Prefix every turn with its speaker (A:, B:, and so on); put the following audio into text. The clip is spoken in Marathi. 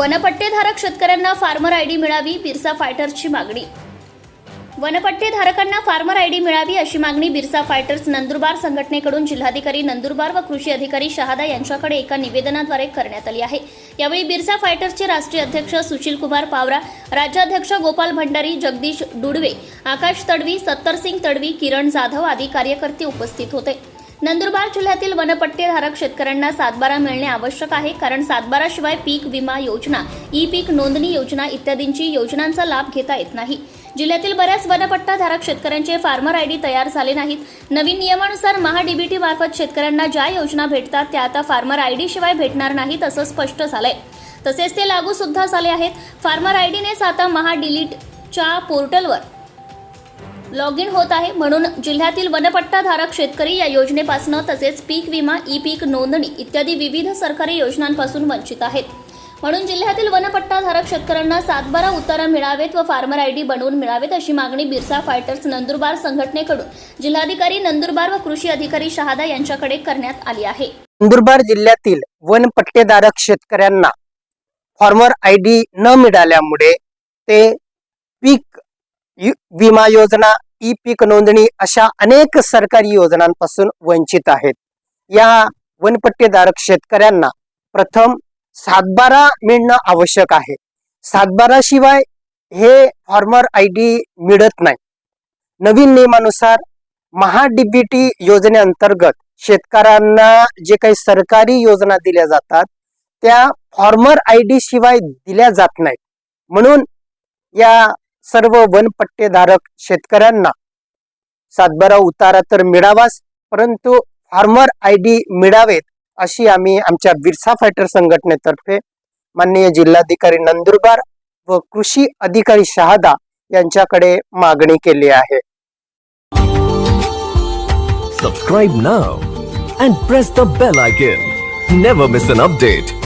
A: वनपट्टेधारक शेतकऱ्यांना फार्मर आय डी मिळावी बिरसा फायटर्सची मागणी. वनपट्टेधारकांना फार्मर आय डी मिळावी अशी मागणी बिरसा फायटर्स नंदुरबार संघटनेकडून जिल्हाधिकारी नंदुरबार व कृषी अधिकारी शहादा यांच्याकडे एका निवेदनाद्वारे करण्यात आली आहे. यावेळी बिरसा फायटर्सचे राष्ट्रीय अध्यक्ष सुशील कुमार पावरा राज्याध्यक्ष गोपाल भंडारी जगदीश डुडवे आकाश तडवी सत्तरसिंग तडवी किरण जाधव आदी कार्यकर्ते उपस्थित होते. नंदुरबार जिल्ह्यातील वनपट्टेधारक शेतकऱ्यांना सातबारा मिळणे आवश्यक आहे कारण सातबाराशिवाय पीक विमा योजना ई पीक नोंदणी योजना इत्यादींची योजनांचा लाभ घेता येत नाही. जिल्ह्यातील बऱ्याच वनपट्टाधारक शेतकऱ्यांचे फार्मर आयडी तयार झाले नाहीत. नवीन नियमानुसार महाडीबीटी मार्फत शेतकऱ्यांना ज्या योजना भेटतात त्या आता फार्मर आयडी शिवाय भेटणार नाहीत असं स्पष्ट झालंय. तसेच ते लागू सुद्धा झाले आहेत. फार्मर आयडीनेच आता महाडिलीटच्या पोर्टलवर लॉग इन होत आहे. म्हणून जिल्ह्यातील वनपट्टाधारक शेतकरी या योजनेपासून तसेच पीक विमा ई पीक नोंदणी इत्यादी विविध सरकारी योजनांपासून वंचित आहेत. म्हणून जिल्ह्यातील वनपट्टाधारक शेतकऱ्यांना सातबारा उतारा मिळावेत व फार्मर आयडी बनवून मिळावेत अशी मागणी बिरसा फायटर्स नंदुरबार संघटनेकडून जिल्हाधिकारी नंदुरबार व कृषी अधिकारी शहादा यांच्याकडे करण्यात आली आहे.
B: नंदुरबार जिल्ह्यातील वनपट्टेधारक शेतकऱ्यांना फार्मर आय डी न मिळाल्यामुळे ते पीक विमा योजना ई पीक नोंदणी अशा अनेक सरकारी योजनांपासून वंचित आहेत. या वनपट्टेधारक शेतकऱ्यांना प्रथम सातबारा मिळणं आवश्यक आहे. सातबारा शिवाय हे फॉर्मर आय डी मिळत नाही. नवीन नियमानुसार महाडीबीटी योजनेअंतर्गत शेतकऱ्यांना जे काही सरकारी योजना दिल्या जातात त्या फॉर्मर आय डी शिवाय दिल्या जात नाहीत. म्हणून या सर्व वनपट्टेधारक शेतकऱ्यांना सातबारा उतारा तर मिळावाच परंतु फार्मर आय डी मिळावेत अशी आम्ही आमच्या बिरसा फायटर संघटनेतर्फे माननीय जिल्हाधिकारी नंदुरबार व कृषी अधिकारी शहादा यांच्याकडे मागणी केली आहे.
C: Subscribe now and press the bell icon never miss an update